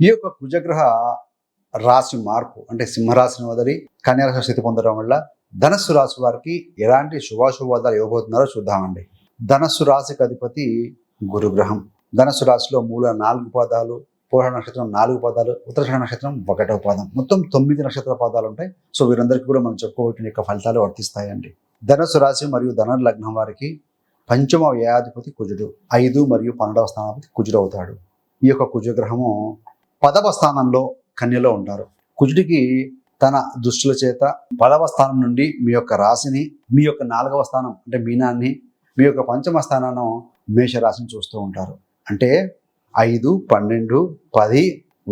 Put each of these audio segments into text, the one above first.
ఈ యొక్క కుజగ్రహ రాశి మార్పు అంటే సింహరాశిని వదిలి కన్యారాశి స్థితి పొందడం వల్ల ధనస్సు రాశి వారికి ఎలాంటి శుభాశుభాలు ఇవ్వబోతున్నారో చూద్దామండి. ధనస్సు రాశికి అధిపతి గురుగ్రహం. ధనస్సు రాశిలో మూల నాలుగు పాదాలు పూర్ణ నక్షత్రం నాలుగు పాదాలు ఉత్తరాషాఢ నక్షత్రం ఒకటవ పాదం. మొత్తం తొమ్మిది నక్షత్ర పాదాలు ఉంటాయి. సో వీరందరికీ కూడా మనం చెప్పుకోవటం యొక్క ఫలితాలు వర్తిస్తాయండి. ధనస్సు రాశి మరియు ధన లగ్నం వారికి పంచమ వ్యయాధిపతి కుజుడు. ఐదు మరియు పన్నెండవ స్థానాధిపతి కుజుడు అవుతాడు. ఈ యొక్క కుజగ్రహము పదవ స్థానంలో కన్యలో ఉంటారు. కుజుడికి తన దుష్టుల చేత పదవ స్థానం నుండి మీ యొక్క రాశిని మీ యొక్క నాలుగవ స్థానం అంటే మీనాన్ని మీ యొక్క పంచమ స్థానాన్ని మేషరాశిని చూస్తూ ఉంటారు. అంటే ఐదు పన్నెండు పది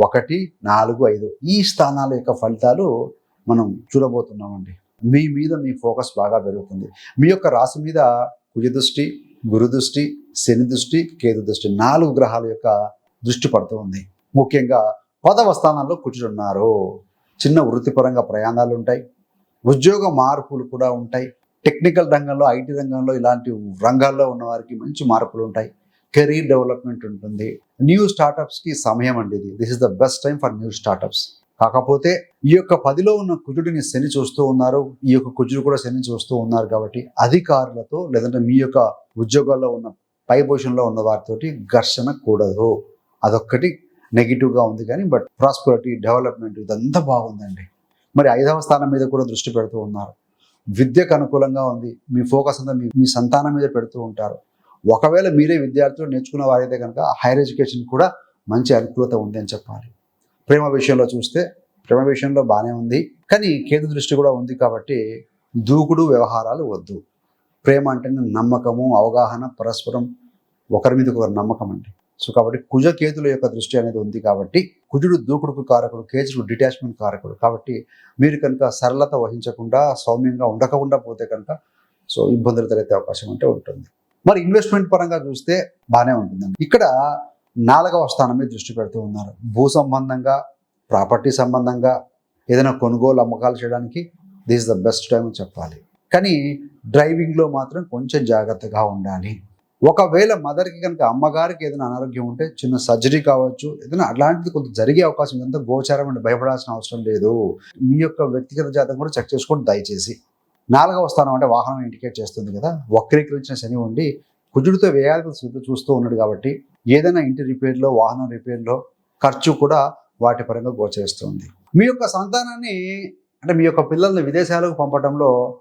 ఒకటి నాలుగు ఐదు ఈ స్థానాల యొక్క ఫలితాలు మనం చూడబోతున్నామండి. మీ మీద మీ ఫోకస్ బాగా పెరుగుతుంది. మీ యొక్క రాశి మీద కుజ దృష్టి గురు దృష్టి శని దృష్టి కేతు దృష్టి నాలుగు గ్రహాల యొక్క దృష్టి పడుతూ ఉంది. ముఖ్యంగా పదవ స్థానంలో కూర్చున్నారు చిన్న వృత్తిపరంగా ప్రయాణాలు ఉంటాయి. ఉద్యోగ మార్పులు కూడా ఉంటాయి. టెక్నికల్ రంగంలో ఐటీ రంగంలో ఇలాంటి రంగాల్లో ఉన్న వారికి మంచి మార్పులు ఉంటాయి. కెరీర్ డెవలప్మెంట్ ఉంటుంది. న్యూ స్టార్టప్స్కి సమయం అండి ఇది. This is the best time for new startups కాకపోతే ఈ యొక్క పదిలో ఉన్న కుజుడిని శని చూస్తూ ఉన్నారు. ఈ యొక్క కుజుడు కూడా శని చూస్తూ ఉన్నారు కాబట్టి అధికారులతో లేదంటే మీ యొక్క ఉద్యోగాల్లో ఉన్న పై పొజిషన్లో ఉన్న వారితోటి ఘర్షణ కూడదు. అదొక్కటి నెగిటివ్గా ఉంది కానీ బట్ ప్రాస్పరిటీ డెవలప్మెంట్ ఇదంతా బాగుందండి. మరి ఐదవ స్థానం మీద కూడా దృష్టి పెడుతూ ఉన్నారు. విద్యకు అనుకూలంగా ఉంది. మీ ఫోకస్ అంతా మీ మీ సంతానం మీద పెడుతూ ఉంటారు. ఒకవేళ మీరే విద్యార్థులు నేర్చుకున్న వారైతే కనుక హైయర్ ఎడ్యుకేషన్ కూడా మంచి అనుకూలత ఉంది అని చెప్పాలి. ప్రేమ విషయంలో చూస్తే ప్రేమ విషయంలో బాగానే ఉంది. కానీ కేంద్ర దృష్టి కూడా ఉంది కాబట్టి దూకుడు వ్యవహారాలు వద్దు. ప్రేమ అంటేనే నమ్మకము అవగాహన పరస్పరం ఒకరి మీద ఒకరు నమ్మకం అండి. సో కాబట్టి కుజ కేతుల యొక్క దృష్టి అనేది ఉంది కాబట్టి కుజుడు దూకుడుకు కారకుడు కేతుడు డిటాచ్మెంట్ కారకుడు. కాబట్టి మీరు కనుక సరళత వహించకుండా సౌమ్యంగా ఉండకుండా పోతే కనుక సో ఇబ్బందులు తలెత్తే అవకాశం అంటే ఉంటుంది. మరి ఇన్వెస్ట్మెంట్ పరంగా చూస్తే బాగానే ఉంటుందండి ఇక్కడ నాలుగవ స్థానం మీద దృష్టి పెడుతూ ఉన్నారు. భూ సంబంధంగా ప్రాపర్టీ సంబంధంగా ఏదైనా కొనుగోలు అమ్మకాలు చేయడానికి దిస్ ద బెస్ట్ టైం అని చెప్పాలి. కానీ డ్రైవింగ్లో మాత్రం కొంచెం జాగ్రత్తగా ఉండాలి. ఒకవేళ మదర్కి కనుక అమ్మగారికి ఏదైనా అనారోగ్యం ఉంటే చిన్న సర్జరీ కావచ్చు ఏదైనా అట్లాంటిది కొంత జరిగే అవకాశం ఎంత గోచారం అంటే భయపడాల్సిన అవసరం లేదు. మీ యొక్క వ్యక్తిగత జాతకం కూడా చెక్ చేసుకోండి దయచేసి. నాలుగవ స్థానం అంటే వాహనం ఇండికేట్ చేస్తుంది కదా. వక్రీకరించిన శని ఉండి కుజుడితో వేయాలి చూస్తూ ఉన్నాడు కాబట్టి ఏదైనా ఇంటి రిపేర్లో వాహనం రిపేర్లో ఖర్చు కూడా వాటి పరంగా గోచరిస్తుంది మీ యొక్క సంతానాన్ని అంటే మీ యొక్క పిల్లల్ని విదేశాలకు పంపడంలో